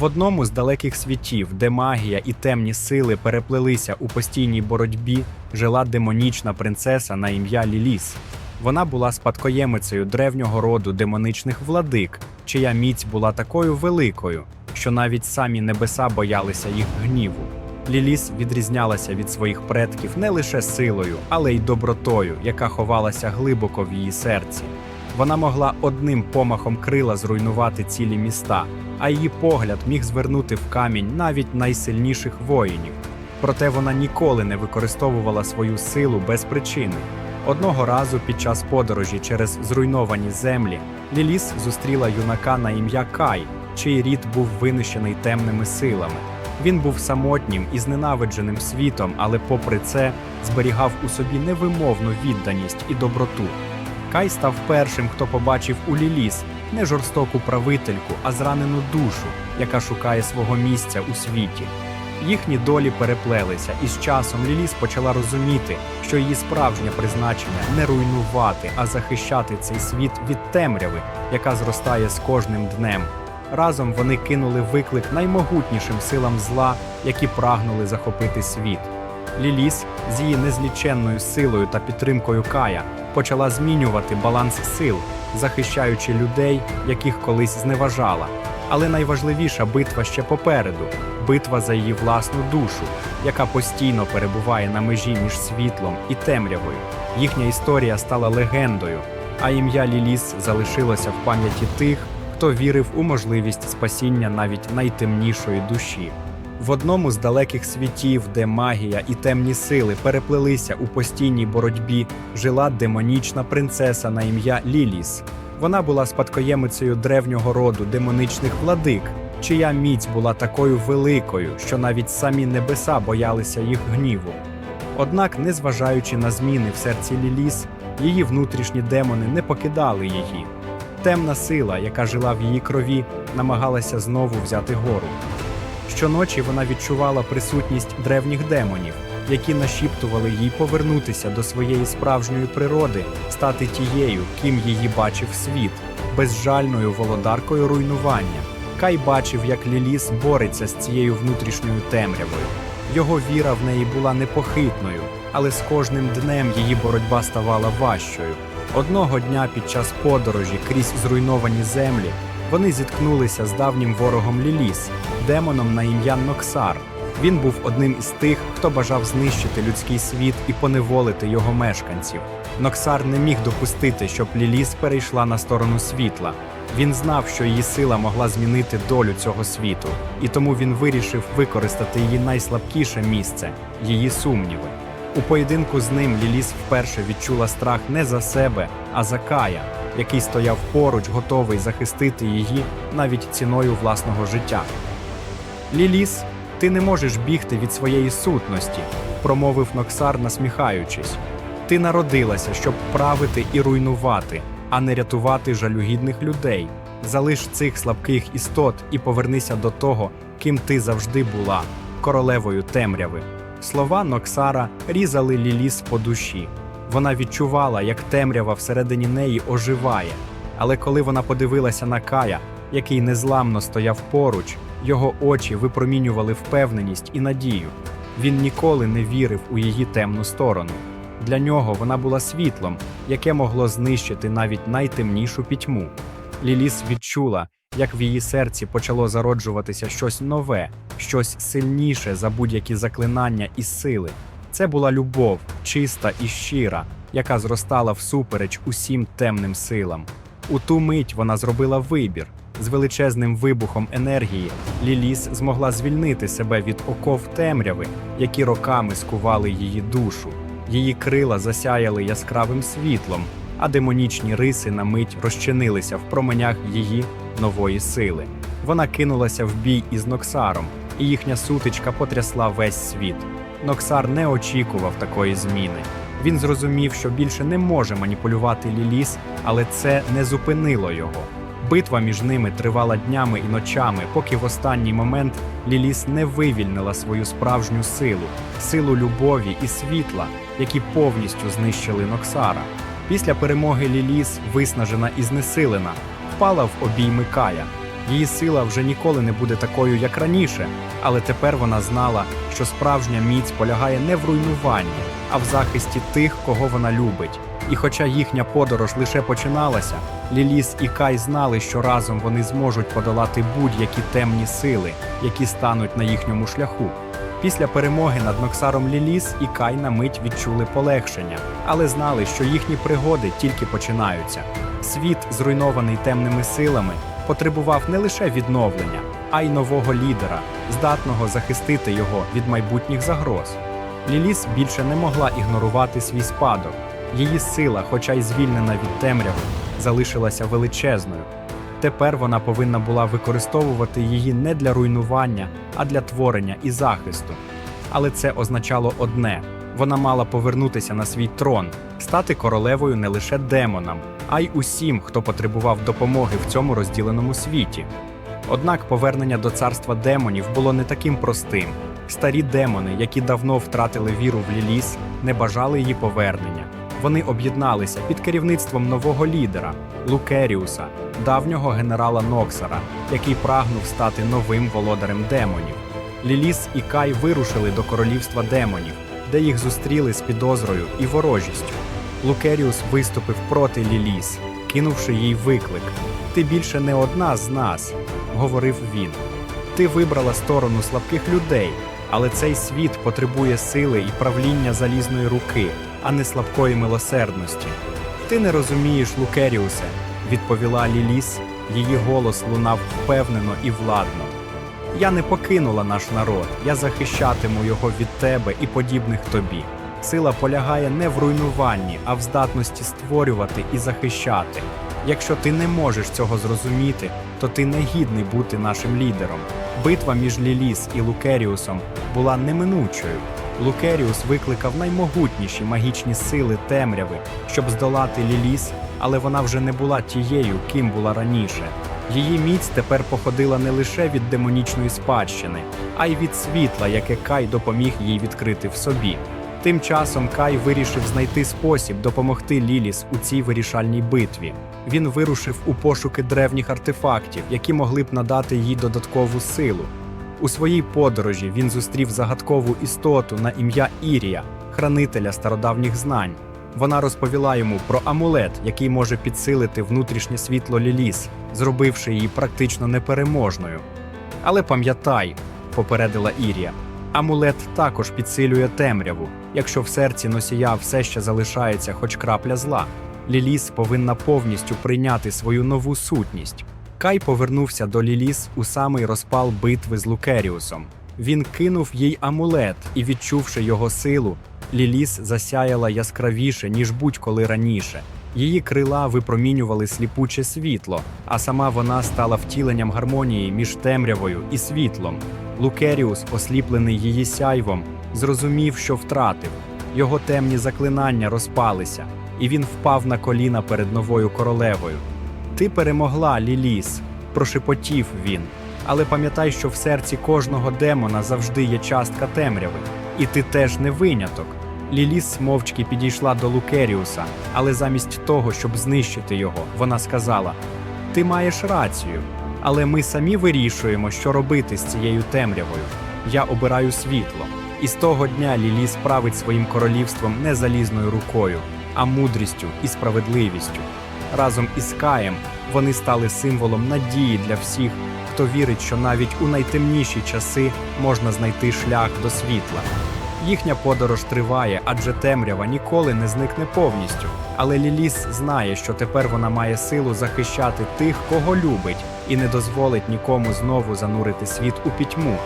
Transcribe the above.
В одному з далеких світів, де магія і темні сили переплелися у постійній боротьбі, жила демонічна принцеса на ім'я Ліліс. Вона була спадкоємицею древнього роду демоничних владик, чия міць була такою великою, що навіть самі небеса боялися їх гніву. Ліліс відрізнялася від своїх предків не лише силою, але й добротою, яка ховалася глибоко в її серці. Вона могла одним помахом крила зруйнувати цілі міста, а її погляд міг звернути в камінь навіть найсильніших воїнів. Проте вона ніколи не використовувала свою силу без причини. Одного разу під час подорожі через зруйновані землі Ліліс зустріла юнака на ім'я Кай, чий рід був винищений темними силами. Він був самотнім і зненавидженим світом, але, попри це, зберігав у собі невимовну відданість і доброту. Кай став першим, хто побачив у Ліліс не жорстоку правительку, а зранену душу, яка шукає свого місця у світі. Їхні долі переплелися, і з часом Ліліс почала розуміти, що її справжнє призначення не руйнувати, а захищати цей світ від темряви, яка зростає з кожним днем. Разом вони кинули виклик наймогутнішим силам зла, які прагнули захопити світ. Ліліс з її незліченною силою та підтримкою Кая почала змінювати баланс сил, захищаючи людей, яких колись зневажала. Але найважливіша битва ще попереду битва за її власну душу, яка постійно перебуває на межі між світлом і темрявою. Їхня історія стала легендою, а ім'я Ліліс залишилося в пам'яті тих, хто вірив у можливість спасіння навіть найтемнішої душі. В одному з далеких світів, де магія і темні сили переплелися у постійній боротьбі, жила демонічна принцеса на ім'я Ліліс. Вона була спадкоємицею древнього роду демоничних владик, чия міць була такою великою, що навіть самі небеса боялися їх гніву. Однак, незважаючи на зміни в серці Ліліс, її внутрішні демони не покидали її. Темна сила, яка жила в її крові, намагалася знову взяти гору. Щоночі вона відчувала присутність древніх демонів, які нашіптували їй повернутися до своєї справжньої природи, стати тією, ким її бачив світ, безжальною володаркою руйнування. Кай бачив, як Ліліс бореться з цією внутрішньою темрявою. Його віра в неї була непохитною, але з кожним днем її боротьба ставала важчою. Одного дня під час подорожі крізь зруйновані землі вони зіткнулися з давнім ворогом Ліліс, демоном на ім'я Ноксар. Він був одним із тих, хто бажав знищити людський світ і поневолити його мешканців. Ноксар не міг допустити, щоб Ліліс перейшла на сторону світла. Він знав, що її сила могла змінити долю цього світу, і тому він вирішив використати її найслабкіше місце її сумніви. У поєдинку з ним Ліліс вперше відчула страх не за себе, а за Кая, який стояв поруч, готовий захистити її навіть ціною власного життя. Ліліс, ти не можеш бігти від своєї сутності, промовив Ноксар, насміхаючись. Ти народилася, щоб правити і руйнувати, а не рятувати жалюгідних людей. Залиш цих слабких істот і повернися до того, ким ти завжди була королевою темряви. Слова Ноксара різали Ліліс по душі. Вона відчувала, як темрява всередині неї оживає. Але коли вона подивилася на Кая, який незламно стояв поруч, його очі випромінювали впевненість і надію. Він ніколи не вірив у її темну сторону. Для нього вона була світлом, яке могло знищити навіть найтемнішу пітьму. Ліліс відчула, як в її серці почало зароджуватися щось нове, щось сильніше за будь-які заклинання і сили. Це була любов, чиста і щира, яка зростала всупереч усім темним силам. У ту мить вона зробила вибір. З величезним вибухом енергії Ліліс змогла звільнити себе від оков темряви, які роками скували її душу. Її крила засяяли яскравим світлом, а демонічні риси на мить розчинилися в променях її нової сили. Вона кинулася в бій із Ноксаром, і їхня сутичка потрясла весь світ. Ноксар не очікував такої зміни. Він зрозумів, що більше не може маніпулювати Ліліс, але це не зупинило його. Битва між ними тривала днями і ночами, поки в останній момент Ліліс не вивільнила свою справжню силу, силу любові і світла, які повністю знищили Ноксара. Після перемоги Ліліс, виснажена і знесилена, впала в обійми Кая. Її сила вже ніколи не буде такою, як раніше, але тепер вона знала, що справжня міць полягає не в руйнуванні, а в захисті тих, кого вона любить. І хоча їхня подорож лише починалася, Ліліс і Кай знали, що разом вони зможуть подолати будь-які темні сили, які стануть на їхньому шляху. Після перемоги над Ноксаром Ліліс і Кай на мить відчули полегшення, але знали, що їхні пригоди тільки починаються. Світ, зруйнований темними силами, потребував не лише відновлення, а й нового лідера, здатного захистити його від майбутніх загроз. Ліліс більше не могла ігнорувати свій спадок. Її сила, хоча й звільнена від темряви, залишилася величезною. Тепер вона повинна була використовувати її не для руйнування, а для творення і захисту. Але це означало одне: вона мала повернутися на свій трон, стати королевою не лише демонам, а й усім, хто потребував допомоги в цьому розділеному світі. Однак повернення до царства демонів було не таким простим. Старі демони, які давно втратили віру в Ліліс, не бажали її повернення. Вони об'єдналися під керівництвом нового лідера Лукеріуса, давнього генерала Ноксара, який прагнув стати новим володарем демонів. Ліліс і Кай вирушили до королівства демонів, де їх зустріли з підозрою і ворожістю. Лукеріус виступив проти Ліліс, кинувши їй виклик: Ти більше не одна з нас, говорив він. Ти вибрала сторону слабких людей, але цей світ потребує сили і правління залізної руки, а не слабкої милосердності. Ти не розумієш, Лукеріусе, відповіла Ліліс. Її голос лунав впевнено і владно. Я не покинула наш народ, я захищатиму його від тебе і подібних тобі. Сила полягає не в руйнуванні, а в здатності створювати і захищати. Якщо ти не можеш цього зрозуміти, то ти не гідний бути нашим лідером. Битва між Ліліс і Лукеріусом була неминучою. Лукеріус викликав наймогутніші магічні сили темряви, щоб здолати Ліліс, але вона вже не була тією, ким була раніше. Її міць тепер походила не лише від демонічної спадщини, а й від світла, яке Кай допоміг їй відкрити в собі. Тим часом Кай вирішив знайти спосіб допомогти Ліліс у цій вирішальній битві. Він вирушив у пошуки древніх артефактів, які могли б надати їй додаткову силу. У своїй подорожі він зустрів загадкову істоту на ім'я Ірія, хранителя стародавніх знань. Вона розповіла йому про амулет, який може підсилити внутрішнє світло Ліліс, зробивши її практично непереможною. Але пам'ятай, попередила Ірія, амулет також підсилює темряву, якщо в серці носія все ще залишається хоч крапля зла. Ліліс повинна повністю прийняти свою нову сутність. Кай повернувся до Ліліс у самий розпал битви з Лукеріусом. Він кинув їй амулет і, відчувши його силу, Ліліс засяяла яскравіше, ніж будь-коли раніше. Її крила випромінювали сліпуче світло, а сама вона стала втіленням гармонії між темрявою і світлом. Лукеріус, осліплений її сяйвом, зрозумів, що втратив. Його темні заклинання розпалися, і він впав на коліна перед новою королевою. Ти перемогла, Ліліс, прошепотів він. Але пам'ятай, що в серці кожного демона завжди є частка темряви, і ти теж не виняток. Ліліс мовчки підійшла до Лукеріуса, але замість того, щоб знищити його, вона сказала: Ти маєш рацію, але ми самі вирішуємо, що робити з цією темрявою. Я обираю світло. І з того дня Ліліс править своїм королівством не залізною рукою, а мудрістю і справедливістю. Разом із Каєм вони стали символом надії для всіх, хто вірить, що навіть у найтемніші часи можна знайти шлях до світла. Їхня подорож триває, адже темрява ніколи не зникне повністю. Але Ліліс знає, що тепер вона має силу захищати тих, кого любить, і не дозволить нікому знову занурити світ у пітьму.